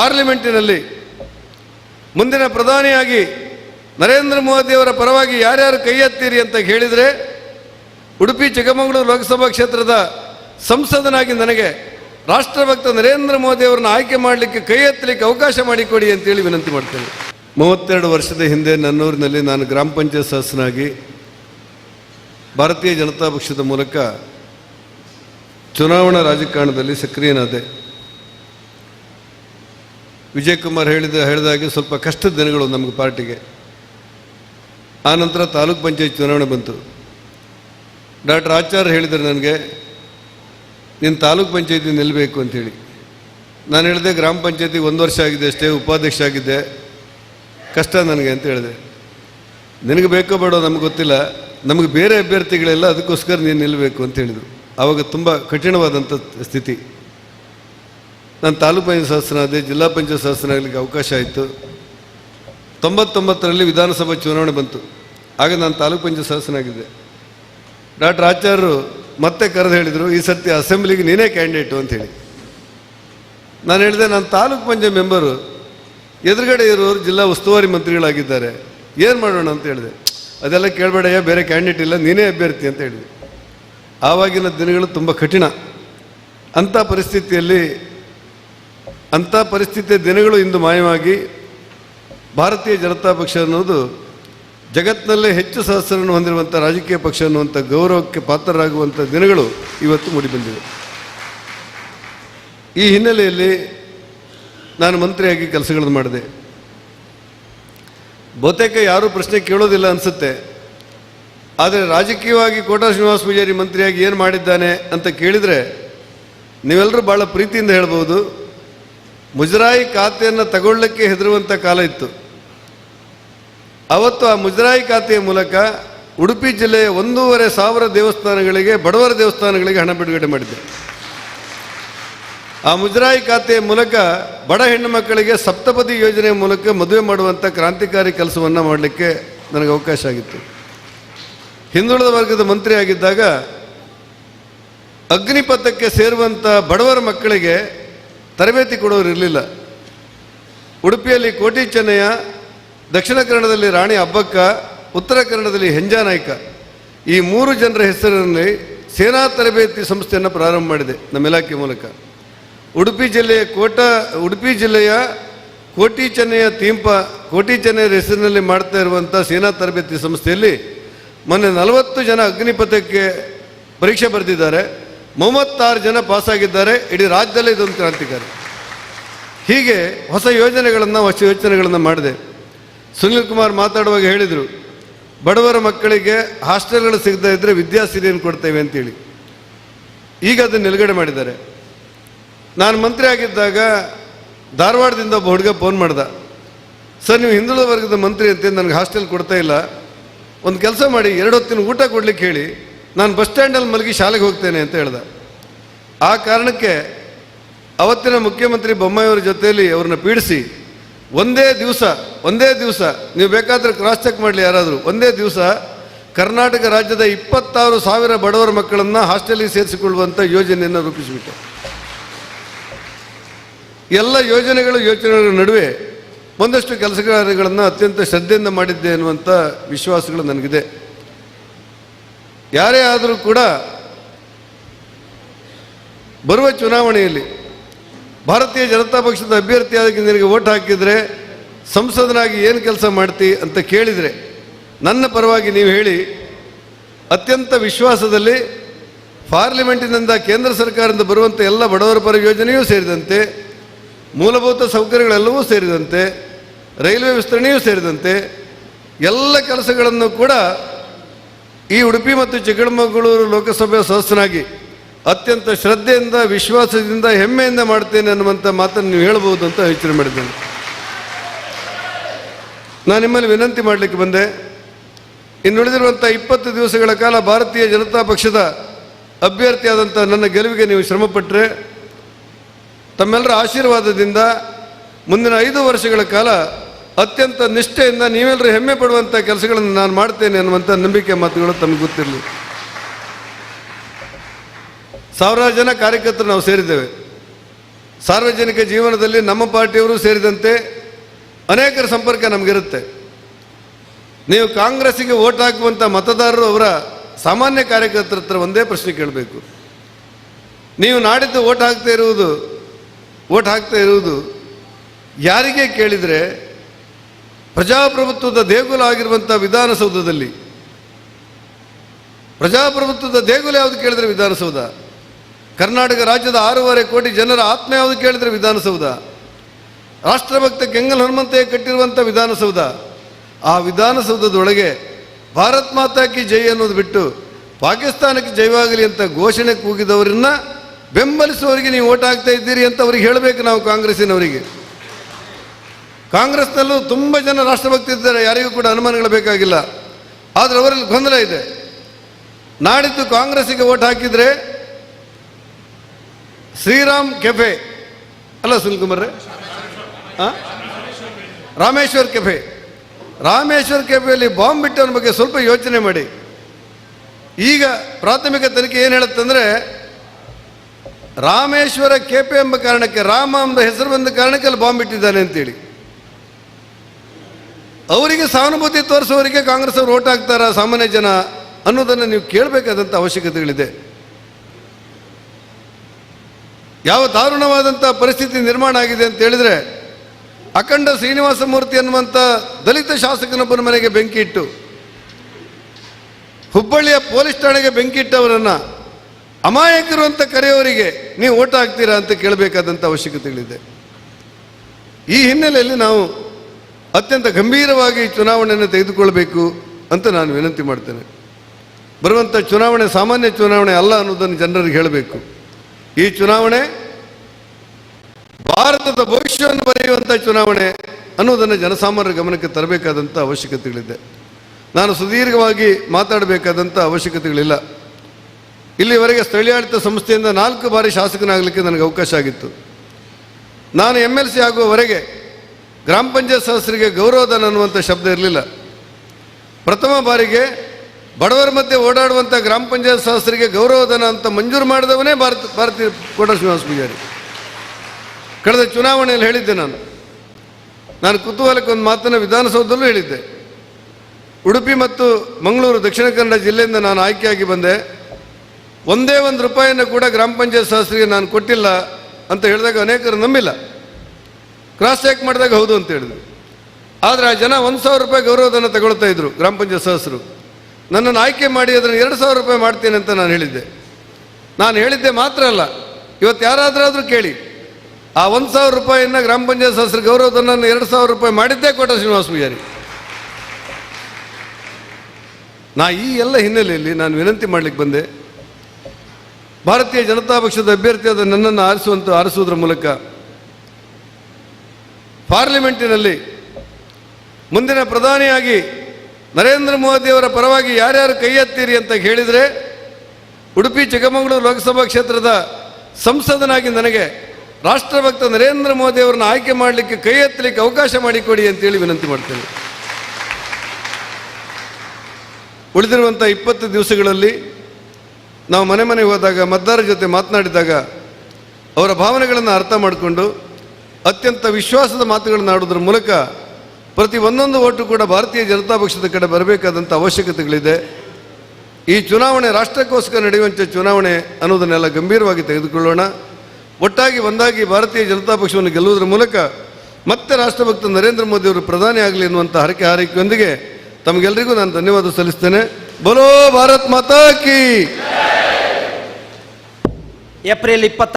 ಪಾರ್ಲಿಮೆಂಟಿನಲ್ಲಿ ಮುಂದಿನ ಪ್ರಧಾನಿಯಾಗಿ ನರೇಂದ್ರ ಮೋದಿಯವರ ಪರವಾಗಿ ಯಾರ್ಯಾರು ಕೈ ಎತ್ತೀರಿ ಅಂತ ಹೇಳಿದರೆ ಉಡುಪಿ, ಚಿಕ್ಕಮಗಳೂರು ಲೋಕಸಭಾ ಕ್ಷೇತ್ರದ ಸಂಸದನಾಗಿ ನನಗೆ ರಾಷ್ಟ್ರಭಕ್ತ ನರೇಂದ್ರ ಮೋದಿಯವರನ್ನ ಆಯ್ಕೆ ಮಾಡಲಿಕ್ಕೆ ಕೈ ಎತ್ತಲಿಕ್ಕೆ ಅವಕಾಶ ಮಾಡಿಕೊಡಿ ಅಂತೇಳಿ ವಿನಂತಿ ಮಾಡ್ತೇನೆ. ಮೂವತ್ತೆರಡು ವರ್ಷದ ಹಿಂದೆ ನನ್ನೂರಿನಲ್ಲಿ ನಾನು ಗ್ರಾಮ ಪಂಚಾಯತ್ ಸದಸ್ಯನಾಗಿ ಭಾರತೀಯ ಜನತಾ ಪಕ್ಷದ ಮೂಲಕ ಚುನಾವಣಾ ರಾಜಕಾರಣದಲ್ಲಿ ಸಕ್ರಿಯನಾದೆ. ವಿಜಯ್ ಕುಮಾರ್ ಹೇಳಿದ ಹೇಳಿದಾಗೆ ಸ್ವಲ್ಪ ಕಷ್ಟದ ದಿನಗಳು ನಮಗೆ ಪಾರ್ಟಿಗೆ. ಆ ನಂತರ ತಾಲೂಕ್ ಪಂಚಾಯತ್ ಚುನಾವಣೆ ಬಂತು. ಡಾಕ್ಟರ್ ಆಚಾರ್ಯ ಹೇಳಿದರು ನನಗೆ, ನೀನು ತಾಲೂಕ್ ಪಂಚಾಯತಿ ನಿಲ್ಲಬೇಕು ಅಂಥೇಳಿ ನಾನು ಹೇಳಿದೆ ಗ್ರಾಮ ಪಂಚಾಯತಿ ಒಂದು ವರ್ಷ ಆಗಿದೆ ಅಷ್ಟೇ, ಉಪಾಧ್ಯಕ್ಷ ಆಗಿದ್ದೆ. ಕಷ್ಟ ನನಗೆ ಅಂತ ಹೇಳಿದೆ. ನಿನಗೆ ಬೇಕೋ ಬೇಡೋ ನಮ್ಗೆ ಗೊತ್ತಿಲ್ಲ. ನಮಗೆ ಬೇರೆ ಅಭ್ಯರ್ಥಿಗಳೆಲ್ಲ ಅದಕ್ಕೋಸ್ಕರ ನೀನು ನಿಲ್ಲಬೇಕು ಅಂತ ಹೇಳಿದರು. ಆವಾಗ ತುಂಬ ಕಠಿಣವಾದಂಥ ಸ್ಥಿತಿ. ನಾನು ತಾಲೂಕು ಪಂಚಾಯತ್ ಸದಸ್ಯನಾದೆ ಜಿಲ್ಲಾ ಪಂಚಾಯತ್ ಸದಸ್ಯನಾಗಲಿಕ್ಕೆ ಅವಕಾಶ ಆಯಿತು. ತೊಂಬತ್ತೊಂಬತ್ತರಲ್ಲಿ ವಿಧಾನಸಭಾ ಚುನಾವಣೆ ಬಂತು. ಆಗ ನಾನು ತಾಲೂಕು ಪಂಚಾಯತ್ ಸದಸ್ಯನಾಗಿದ್ದೆ. ಡಾಕ್ಟರ್ ಆಚಾರ್ಯರು ಮತ್ತೆ ಕರೆದು ಹೇಳಿದರು, ಈ ಸರ್ತಿ ಅಸೆಂಬ್ಲಿಗೆ ನೀನೇ ಕ್ಯಾಂಡಿಡೇಟು ಅಂತ ಹೇಳಿ. ನಾನು ಹೇಳಿದೆ ನಾನು ತಾಲೂಕು ಪಂಚಾಯತ್ ಮೆಂಬರು ಎದುರುಗಡೆ ಇರೋರು ಜಿಲ್ಲಾ ಉಸ್ತುವಾರಿ ಮಂತ್ರಿಗಳಾಗಿದ್ದಾರೆ. ಏನು ಮಾಡೋಣ ಅಂತ ಹೇಳಿದೆ. ಅದೆಲ್ಲ ಕೇಳಬೇಡಯ್ಯ, ಬೇರೆ ಕ್ಯಾಂಡಿಡೇಟ್ ಇಲ್ಲ, ನೀನೇ ಅಭ್ಯರ್ಥಿ ಅಂತ ಹೇಳಿದೆ. ಆವಾಗಿನ ದಿನಗಳು ತುಂಬ ಕಠಿಣ. ಅಂಥ ಪರಿಸ್ಥಿತಿಯಲ್ಲಿ ಅಂಥ ಪರಿಸ್ಥಿತಿಯ ದಿನಗಳು ಇಂದು ಮಾಯವಾಗಿ ಭಾರತೀಯ ಜನತಾ ಪಕ್ಷ ಅನ್ನೋದು ಜಗತ್ತಿನಲ್ಲೇ ಹೆಚ್ಚು ಸದಸ್ಯರನ್ನು ಹೊಂದಿರುವಂಥ ರಾಜಕೀಯ ಪಕ್ಷ ಅನ್ನುವಂಥ ಗೌರವಕ್ಕೆ ಪಾತ್ರರಾಗುವಂಥ ದಿನಗಳು ಇವತ್ತು ಮೂಡಿಬಂದಿವೆ. ಈ ಹಿನ್ನೆಲೆಯಲ್ಲಿ ನಾನು ಮಂತ್ರಿಯಾಗಿ ಕೆಲಸಗಳನ್ನು ಮಾಡಿದೆ. ಬಹುತೇಕ ಯಾರೂ ಪ್ರಶ್ನೆ ಕೇಳೋದಿಲ್ಲ ಅನಿಸುತ್ತೆ. ಆದರೆ ರಾಜಕೀಯವಾಗಿ ಕೋಟಾ ಶ್ರೀನಿವಾಸ ಪೂಜಾರಿ ಮಂತ್ರಿಯಾಗಿ ಏನು ಮಾಡಿದ್ದಾನೆ ಅಂತ ಕೇಳಿದರೆ ನೀವೆಲ್ಲರೂ ಭಾಳ ಪ್ರೀತಿಯಿಂದ ಹೇಳ್ಬೋದು ಮುಜರಾಯಿ ಖಾತೆಯನ್ನು ತಗೊಳ್ಳಕ್ಕೆ ಹೆದರುವಂಥ ಕಾಲ ಇತ್ತು. ಅವತ್ತು ಆ ಮುಜರಾಯಿ ಖಾತೆಯ ಮೂಲಕ ಉಡುಪಿ ಜಿಲ್ಲೆಯ ಒಂದೂವರೆ ಸಾವಿರ ದೇವಸ್ಥಾನಗಳಿಗೆ, ಬಡವರ ದೇವಸ್ಥಾನಗಳಿಗೆ ಹಣ ಬಿಡುಗಡೆ ಮಾಡಿದ್ದೆ ಆ ಮುಜರಾಯಿ ಖಾತೆಯ ಮೂಲಕ ಬಡ ಹೆಣ್ಣು ಮಕ್ಕಳಿಗೆ ಸಪ್ತಪದಿ ಯೋಜನೆಯ ಮೂಲಕ ಮದುವೆ ಮಾಡುವಂಥ ಕ್ರಾಂತಿಕಾರಿ ಕೆಲಸವನ್ನು ಮಾಡಲಿಕ್ಕೆ ನನಗೆ ಅವಕಾಶ ಆಗಿತ್ತು. ಹಿಂದುಳಿದ ವರ್ಗದ ಮಂತ್ರಿ ಆಗಿದ್ದಾಗ ಅಗ್ನಿಪಥಕ್ಕೆ ಸೇರುವಂಥ ಬಡವರ ಮಕ್ಕಳಿಗೆ ತರಬೇತಿ ಕೊಡೋರು ಇರಲಿಲ್ಲ. ಉಡುಪಿಯಲ್ಲಿ ಕೋಟಿ ಚೆನ್ನಯ್ಯ, ದಕ್ಷಿಣ ಕನ್ನಡದಲ್ಲಿ ರಾಣಿ ಅಬ್ಬಕ್ಕ, ಉತ್ತರ ಕನ್ನಡದಲ್ಲಿ ಹೆಂಜಾನಾಯ್ಕ ಈ ಮೂರು ಜನರ ಹೆಸರಿನಲ್ಲಿ ಸೇನಾ ತರಬೇತಿ ಸಂಸ್ಥೆಯನ್ನು ಪ್ರಾರಂಭ ಮಾಡಿದೆ ನಮ್ಮ ಇಲಾಖೆ ಮೂಲಕ. ಉಡುಪಿ ಜಿಲ್ಲೆಯ ಕೋಟ, ಉಡುಪಿ ಜಿಲ್ಲೆಯ ಕೋಟಿ ಚೆನ್ನಯ್ಯ ತೀಂಪ, ಕೋಟಿ ಚೆನ್ನಯ್ಯರ ಹೆಸರಿನಲ್ಲಿ ಮಾಡ್ತಾ ಇರುವಂಥ ಸೇನಾ ತರಬೇತಿ ಸಂಸ್ಥೆಯಲ್ಲಿ ಮೊನ್ನೆ ನಲವತ್ತು ಜನ ಅಗ್ನಿಪಥಕ್ಕೆ ಪರೀಕ್ಷೆ ಬರೆದಿದ್ದಾರೆ. ಮೂವತ್ತಾರು ಜನ ಪಾಸಾಗಿದ್ದಾರೆ. ಇಡೀ ರಾಜ್ಯದಲ್ಲೇ ಇದೊಂದು ಕ್ರಾಂತಿಕಾರಿ. ಹೀಗೆ ಹೊಸ ಯೋಜನೆಗಳನ್ನು, ಹೊಸ ಯೋಚನೆಗಳನ್ನು ಮಾಡಿದೆ. ಸುನಿಲ್ ಕುಮಾರ್ ಮಾತಾಡುವಾಗ ಹೇಳಿದರು, ಬಡವರ ಮಕ್ಕಳಿಗೆ ಹಾಸ್ಟೆಲ್ಗಳು ಸಿಗದೇ ಇದ್ದರೆ ವಿದ್ಯಾಸಿರಿಯನ್ನು ಕೊಡ್ತೇವೆ ಅಂತೇಳಿ. ಈಗ ಅದನ್ನು ನಿಲುಗಡೆ ಮಾಡಿದ್ದಾರೆ. ನಾನು ಮಂತ್ರಿ ಆಗಿದ್ದಾಗ ಧಾರವಾಡದಿಂದ ಒಬ್ಬ ಹುಡುಗ ಫೋನ್ ಮಾಡ್ದ, ಸರ್, ನೀವು ಹಿಂದುಳಿದ ವರ್ಗದ ಮಂತ್ರಿ ಅಂತ ನನಗೆ ಹಾಸ್ಟೆಲ್ ಕೊಡ್ತಾ ಇಲ್ಲ. ಒಂದು ಕೆಲಸ ಮಾಡಿ ಎರಡು ಹೊತ್ತಿನ ಊಟ ಕೊಡ್ಲಿಕ್ಕೆ ಹೇಳಿ. ನಾನು ಬಸ್ ಸ್ಟ್ಯಾಂಡಲ್ಲಿ ಮಲಗಿ ಶಾಲೆಗೆ ಹೋಗ್ತೇನೆ ಅಂತ ಹೇಳ್ದ. ಆ ಕಾರಣಕ್ಕೆ ಅವತ್ತಿನ ಮುಖ್ಯಮಂತ್ರಿ ಬೊಮ್ಮಾಯಿಯವರ ಜೊತೆಯಲ್ಲಿ ಅವ್ರನ್ನ ಪೀಡಿಸಿ ಒಂದೇ ದಿವಸ ಒಂದೇ ದಿವಸ, ನೀವು ಬೇಕಾದರೆ ಕ್ರಾಸ್ ಚೆಕ್ ಮಾಡಲಿ ಯಾರಾದರೂ, ಒಂದೇ ದಿವಸ ಕರ್ನಾಟಕ ರಾಜ್ಯದ ಇಪ್ಪತ್ತಾರು ಸಾವಿರ ಬಡವರ ಮಕ್ಕಳನ್ನು ಹಾಸ್ಟೆಲಿಗೆ ಸೇರಿಸಿಕೊಳ್ಳುವಂಥ ಯೋಜನೆಯನ್ನು ರೂಪಿಸಿಬಿಟ್ಟೆ. ಎಲ್ಲ ಯೋಜನೆಗಳು ಯೋಚನೆಗಳ ನಡುವೆ ಒಂದಷ್ಟು ಕೆಲಸ ಕಾರ್ಯಗಳನ್ನು ಅತ್ಯಂತ ಶ್ರದ್ಧೆಯಿಂದ ಮಾಡಿದ್ದೆ ಅನ್ನುವಂಥ ವಿಶ್ವಾಸಗಳು ನನಗಿದೆ. ಯಾರೇ ಆದರೂ ಕೂಡ ಬರುವ ಚುನಾವಣೆಯಲ್ಲಿ ಭಾರತೀಯ ಜನತಾ ಪಕ್ಷದ ಅಭ್ಯರ್ಥಿಯಾಗಿ ನಿನಗೆ ಓಟ್ ಹಾಕಿದರೆ ಸಂಸದನಾಗಿ ಏನು ಕೆಲಸ ಮಾಡ್ತಿ ಅಂತ ಕೇಳಿದರೆ ನನ್ನ ಪರವಾಗಿ ನೀವು ಹೇಳಿ, ಅತ್ಯಂತ ವಿಶ್ವಾಸದಲ್ಲಿ ಪಾರ್ಲಿಮೆಂಟಿನಿಂದ ಕೇಂದ್ರ ಸರ್ಕಾರದಿಂದ ಬರುವಂಥ ಎಲ್ಲ ಬಡವರ ಪರ ಯೋಜನೆಯೂ ಸೇರಿದಂತೆ, ಮೂಲಭೂತ ಸೌಕರ್ಯಗಳೆಲ್ಲವೂ ಸೇರಿದಂತೆ, ರೈಲ್ವೆ ವಿಸ್ತರಣೆಯೂ ಸೇರಿದಂತೆ ಎಲ್ಲ ಕೆಲಸಗಳನ್ನು ಕೂಡ ಈ ಉಡುಪಿ ಮತ್ತು ಚಿಕ್ಕಮಗಳೂರು ಲೋಕಸಭೆ ಸದಸ್ಯನಾಗಿ ಅತ್ಯಂತ ಶ್ರದ್ಧೆಯಿಂದ, ವಿಶ್ವಾಸದಿಂದ, ಹೆಮ್ಮೆಯಿಂದ ಮಾಡ್ತೇನೆ ಅನ್ನುವಂಥ ಮಾತನ್ನು ನೀವು ಹೇಳಬಹುದು ಅಂತ ಯೋಚನೆ ಮಾಡಿದ್ದೇನೆ. ನಾನು ನಿಮ್ಮಲ್ಲಿ ವಿನಂತಿ ಮಾಡಲಿಕ್ಕೆ ಬಂದೆ. ಇನ್ನುಳಿದಿರುವಂಥ ಇಪ್ಪತ್ತು ದಿವಸಗಳ ಕಾಲ ಭಾರತೀಯ ಜನತಾ ಪಕ್ಷದ ಅಭ್ಯರ್ಥಿಯಾದಂಥ ನನ್ನ ಗೆಲುವಿಗೆ ನೀವು ಶ್ರಮಪಟ್ಟರೆ ತಮ್ಮೆಲ್ಲರ ಆಶೀರ್ವಾದದಿಂದ ಮುಂದಿನ ಐದು ವರ್ಷಗಳ ಕಾಲ ಅತ್ಯಂತ ನಿಷ್ಠೆಯಿಂದ ನೀವೆಲ್ಲರೂ ಹೆಮ್ಮೆ ಪಡುವಂಥ ಕೆಲಸಗಳನ್ನು ನಾನು ಮಾಡ್ತೇನೆ ಅನ್ನುವಂಥ ನಂಬಿಕೆ ಮಾತುಗಳು ತಮಗೆ ಗೊತ್ತಿರಲಿ. ಸಾವಿರಾರು ಜನ ಕಾರ್ಯಕರ್ತರು ನಾವು ಸೇರಿದ್ದೇವೆ. ಸಾರ್ವಜನಿಕ ಜೀವನದಲ್ಲಿ ನಮ್ಮ ಪಾರ್ಟಿಯವರು ಸೇರಿದಂತೆ ಅನೇಕರ ಸಂಪರ್ಕ ನಮಗಿರುತ್ತೆ. ನೀವು ಕಾಂಗ್ರೆಸ್ಸಿಗೆ ಓಟ್ ಹಾಕುವಂಥ ಮತದಾರರು ಅವರ ಸಾಮಾನ್ಯ ಕಾರ್ಯಕರ್ತರ ಹತ್ರ ಒಂದೇ ಪ್ರಶ್ನೆ ಕೇಳಬೇಕು. ನೀವು ನಾಡಿದ್ದು ಓಟ್ ಹಾಕ್ತಾ ಇರುವುದು ಓಟ್ ಹಾಕ್ತಾ ಇರುವುದು ಯಾರಿಗೆ ಕೇಳಿದರೆ ಪ್ರಜಾಪ್ರಭುತ್ವದ ದೇಗುಲ ಆಗಿರುವಂಥ ವಿಧಾನಸೌಧದಲ್ಲಿ. ಪ್ರಜಾಪ್ರಭುತ್ವದ ದೇಗುಲ ಯಾವುದು ಕೇಳಿದ್ರೆ ವಿಧಾನಸೌಧ. ಕರ್ನಾಟಕ ರಾಜ್ಯದ ಆರೂವರೆ ಕೋಟಿ ಜನರ ಆತ್ಮ ಯಾವುದು ಕೇಳಿದ್ರೆ ವಿಧಾನಸೌಧ. ರಾಷ್ಟ್ರಭಕ್ತ ಕೆಂಗಲ್ ಹನುಮಂತಯ್ಯ ಕಟ್ಟಿರುವಂಥ ವಿಧಾನಸೌಧ. ಆ ವಿಧಾನಸೌಧದೊಳಗೆ ಭಾರತ್ ಮಾತಾ ಕಿ ಜೈ ಅನ್ನೋದು ಬಿಟ್ಟು ಪಾಕಿಸ್ತಾನಕ್ಕೆ ಜೈವಾಗಲಿ ಅಂತ ಘೋಷಣೆ ಕೂಗಿದವರನ್ನ ಬೆಂಬಲಿಸುವವರಿಗೆ ನೀವು ಓಟ್ ಹಾಕ್ತಾ ಇದ್ದೀರಿ ಅಂತ ಅವ್ರಿಗೆ ಹೇಳಬೇಕು ನಾವು ಕಾಂಗ್ರೆಸ್ಸಿನವರಿಗೆ. ಕಾಂಗ್ರೆಸ್ನಲ್ಲೂ ತುಂಬ ಜನ ರಾಷ್ಟ್ರಭಕ್ತಿ ಇದ್ದಾರೆ, ಯಾರಿಗೂ ಕೂಡ ಅನುಮಾನಗಳು ಬೇಕಾಗಿಲ್ಲ. ಆದರೆ ಅವರಲ್ಲಿ ಗೊಂದಲ ಇದೆ. ನಾಡಿದ್ದು ಕಾಂಗ್ರೆಸ್ಸಿಗೆ ಓಟ್ ಹಾಕಿದರೆ ಶ್ರೀರಾಮ್ ಕೆಫೆ. ಅಲ್ಲ ಸುನಿಲ್ ಆ? ರಾಮೇಶ್ವರ್ ಕೆಫೆ. ರಾಮೇಶ್ವರ್ ಕೆಫೆಯಲ್ಲಿ ಬಾಂಬ್ ಬಿಟ್ಟವನ ಬಗ್ಗೆ ಸ್ವಲ್ಪ ಯೋಚನೆ ಮಾಡಿ. ಈಗ ಪ್ರಾಥಮಿಕ ತನಿಖೆ ಏನು ಹೇಳುತ್ತಂದರೆ ರಾಮೇಶ್ವರ ಕೆಫೆ ಎಂಬ ಕಾರಣಕ್ಕೆ, ರಾಮ ಎಂಬ ಹೆಸರು ಬಂದ ಕಾರಣಕ್ಕೆ ಅಲ್ಲಿ ಬಾಂಬ್ ಇಟ್ಟಿದ್ದಾನೆ ಅಂತೇಳಿ. ಅವರಿಗೆ ಸಹಾನುಭೂತಿ ತೋರಿಸೋರಿಗೆ ಕಾಂಗ್ರೆಸ್ ಅವರು ಓಟ್ ಹಾಕ್ತಾರ ಸಾಮಾನ್ಯ ಜನ ಅನ್ನೋದನ್ನು ನೀವು ಕೇಳಬೇಕಾದಂಥ ಅವಶ್ಯಕತೆಗಳಿದೆ. ಯಾವ ದಾರುಣವಾದಂಥ ಪರಿಸ್ಥಿತಿ ನಿರ್ಮಾಣ ಆಗಿದೆ ಅಂತ ಹೇಳಿದ್ರೆ ಅಖಂಡ ಶ್ರೀನಿವಾಸ ಮೂರ್ತಿ ಅನ್ನುವಂಥ ದಲಿತ ಶಾಸಕನೊಬ್ಬನ ಮನೆಗೆ ಬೆಂಕಿ ಇಟ್ಟು ಹುಬ್ಬಳ್ಳಿಯ ಪೊಲೀಸ್ ಠಾಣೆಗೆ ಬೆಂಕಿ ಇಟ್ಟವರನ್ನ ಅಮಾಯಕರು ಅಂತ ಕರೆಯೋರಿಗೆ ನೀವು ಓಟ್ ಹಾಕ್ತೀರಾ ಅಂತ ಕೇಳಬೇಕಾದಂಥ ಅವಶ್ಯಕತೆಗಳಿದೆ. ಈ ಹಿನ್ನೆಲೆಯಲ್ಲಿ ನಾವು ಅತ್ಯಂತ ಗಂಭೀರವಾಗಿ ಚುನಾವಣೆಯನ್ನು ತೆಗೆದುಕೊಳ್ಳಬೇಕು ಅಂತ ನಾನು ವಿನಂತಿ ಮಾಡ್ತೇನೆ. ಬರುವಂಥ ಚುನಾವಣೆ ಸಾಮಾನ್ಯ ಚುನಾವಣೆ ಅಲ್ಲ ಅನ್ನೋದನ್ನು ಜನರಿಗೆ ಹೇಳಬೇಕು. ಈ ಚುನಾವಣೆ ಭಾರತದ ಭವಿಷ್ಯವನ್ನು ಬರೆಯುವಂಥ ಚುನಾವಣೆ ಅನ್ನೋದನ್ನು ಜನಸಾಮಾನ್ಯರ ಗಮನಕ್ಕೆ ತರಬೇಕಾದಂಥ ಅವಶ್ಯಕತೆಗಳಿದೆ. ನಾನು ಸುದೀರ್ಘವಾಗಿ ಮಾತಾಡಬೇಕಾದಂಥ ಅವಶ್ಯಕತೆಗಳಿಲ್ಲ. ಇಲ್ಲಿವರೆಗೆ ಸ್ಥಳೀಯಾಡಳಿತ ಸಂಸ್ಥೆಯಿಂದ ನಾಲ್ಕು ಬಾರಿ ಶಾಸಕನಾಗಲಿಕ್ಕೆ ನನಗೆ ಅವಕಾಶ ಆಗಿತ್ತು. ನಾನು ಎಂ ಎಲ್ ಸಿ ಆಗುವವರೆಗೆ ಗ್ರಾಮ ಪಂಚಾಯತ್ ಸದಸ್ಯರಿಗೆ ಗೌರವಧನ ಅನ್ನುವಂಥ ಶಬ್ದ ಇರಲಿಲ್ಲ. ಪ್ರಥಮ ಬಾರಿಗೆ ಬಡವರ ಮಧ್ಯೆ ಓಡಾಡುವಂಥ ಗ್ರಾಮ ಪಂಚಾಯತ್ ಸದಸ್ಯರಿಗೆ ಗೌರವಧನ ಅಂತ ಮಂಜೂರು ಮಾಡಿದವನೇ ಭಾರತ, ಭಾರತೀಯ ಕೋಟ ಶ್ರೀನಿವಾಸ ಪೂಜಾರಿ. ಕಳೆದ ಚುನಾವಣೆಯಲ್ಲಿ ಹೇಳಿದ್ದೆ ನಾನು. ನಾನು ಕುತೂಹಲಕ್ಕೆ ಒಂದು ಮಾತನ್ನು ವಿಧಾನಸೌಧದಲ್ಲೂ ಹೇಳಿದ್ದೆ. ಉಡುಪಿ ಮತ್ತು ಮಂಗಳೂರು ದಕ್ಷಿಣ ಕನ್ನಡ ಜಿಲ್ಲೆಯಿಂದ ನಾನು ಆಯ್ಕೆಯಾಗಿ ಬಂದೆ. ಒಂದೇ ಒಂದು ರೂಪಾಯಿಯನ್ನು ಕೂಡ ಗ್ರಾಮ ಪಂಚಾಯತ್ ಸದಸ್ಯರಿಗೆ ನಾನು ಕೊಟ್ಟಿಲ್ಲ ಅಂತ ಹೇಳಿದಾಗ ಅನೇಕರು ನಂಬಿಲ್ಲ. ಕ್ರಾಸ್ ಚೆಕ್ ಮಾಡಿದಾಗ ಹೌದು ಅಂತ ಹೇಳಿದ್ರು. ಆದರೆ ಆ ಜನ ಒಂದು ಸಾವಿರ ರೂಪಾಯಿ ಗೌರವಧನ ತಗೊಳ್ತಾ ಇದ್ರು, ಗ್ರಾಮ ಪಂಚಾಯತ್ ಸದಸ್ಯರು. ನನ್ನನ್ನು ಆಯ್ಕೆ ಮಾಡಿ ಅದನ್ನು ಎರಡು ಸಾವಿರ ರೂಪಾಯಿ ಮಾಡ್ತೇನೆ ಅಂತ ನಾನು ಹೇಳಿದ್ದೆ. ನಾನು ಹೇಳಿದ್ದೆ ಮಾತ್ರ ಅಲ್ಲ, ಇವತ್ತು ಯಾರಾದ್ರಾದ್ರೂ ಕೇಳಿ, ಆ ಒಂದು ಸಾವಿರ ರೂಪಾಯಿಯನ್ನ ಗ್ರಾಮ ಪಂಚಾಯತ್ ಸದಸ್ಯರು ಗೌರವಧನ ಎರಡು ಸಾವಿರ ರೂಪಾಯಿ ಮಾಡಿದ್ದೇ ಕೋಟ ಶ್ರೀನಿವಾಸ ಪೂಜಾರಿ ನಾ ಈ ಎಲ್ಲ ಹಿನ್ನೆಲೆಯಲ್ಲಿ ನಾನು ವಿನಂತಿ ಮಾಡಲಿಕ್ಕೆ ಬಂದೆ, ಭಾರತೀಯ ಜನತಾ ಪಕ್ಷದ ಅಭ್ಯರ್ಥಿಯಾದ ನನ್ನನ್ನು ಆರಿಸುವಂತ, ಆರಿಸುವುದರ ಮೂಲಕ ಪಾರ್ಲಿಮೆಂಟಿನಲ್ಲಿ ಮುಂದಿನ ಪ್ರಧಾನಿಯಾಗಿ ನರೇಂದ್ರ ಮೋದಿಯವರ ಪರವಾಗಿ ಯಾರ್ಯಾರು ಕೈ ಎತ್ತೀರಿ ಅಂತ ಹೇಳಿದರೆ ಉಡುಪಿ, ಚಿಕ್ಕಮಗಳೂರು ಲೋಕಸಭಾ ಕ್ಷೇತ್ರದ ಸಂಸದನಾಗಿ ನನಗೆ ರಾಷ್ಟ್ರಭಕ್ತ ನರೇಂದ್ರ ಮೋದಿ ಅವರನ್ನು ಆಯ್ಕೆ ಮಾಡಲಿಕ್ಕೆ ಕೈ ಎತ್ತಲಿಕ್ಕೆ ಅವಕಾಶ ಮಾಡಿಕೊಡಿ ಅಂತೇಳಿ ವಿನಂತಿ ಮಾಡ್ತೇನೆ. ಉಳಿದಿರುವಂಥ ಇಪ್ಪತ್ತು ದಿವಸಗಳಲ್ಲಿ ನಾವು ಮನೆ ಮನೆಗೆ ಹೋದಾಗ ಮತದಾರರ ಜೊತೆ ಮಾತನಾಡಿದಾಗ ಅವರ ಭಾವನೆಗಳನ್ನು ಅರ್ಥ ಮಾಡಿಕೊಂಡು ಅತ್ಯಂತ ವಿಶ್ವಾಸದ ಮಾತುಗಳನ್ನು ಆಡೋದ್ರ ಮೂಲಕ ಪ್ರತಿ ಒಂದೊಂದು ಓಟು ಕೂಡ ಭಾರತೀಯ ಜನತಾ ಪಕ್ಷದ ಕಡೆ ಬರಬೇಕಾದಂಥ ಅವಶ್ಯಕತೆಗಳಿದೆ. ಈ ಚುನಾವಣೆ ರಾಷ್ಟ್ರಕ್ಕೋಸ್ಕರ ನಡೆಯುವಂಥ ಚುನಾವಣೆ ಅನ್ನೋದನ್ನೆಲ್ಲ ಗಂಭೀರವಾಗಿ ತೆಗೆದುಕೊಳ್ಳೋಣ. ಒಟ್ಟಾಗಿ ಒಂದಾಗಿ ಭಾರತೀಯ ಜನತಾ ಪಕ್ಷವನ್ನು ಗೆಲ್ಲುವುದರ ಮೂಲಕ ಮತ್ತೆ ರಾಷ್ಟ್ರಭಕ್ತ ನರೇಂದ್ರ ಮೋದಿ ಅವರು ಪ್ರಧಾನಿ ಆಗಲಿ ಎನ್ನುವಂಥ ಹರಕೆ ಹಾರೈಕೆಯೊಂದಿಗೆ ತಮಗೆಲ್ಲರಿಗೂ ನಾನು ಧನ್ಯವಾದ ಸಲ್ಲಿಸ್ತೇನೆ. ಬಲೋ ಭಾರತ್ ಮಾತಾ ಕಿ. ಏಪ್ರಿಲ್ ಇಪ್ಪತ್ತ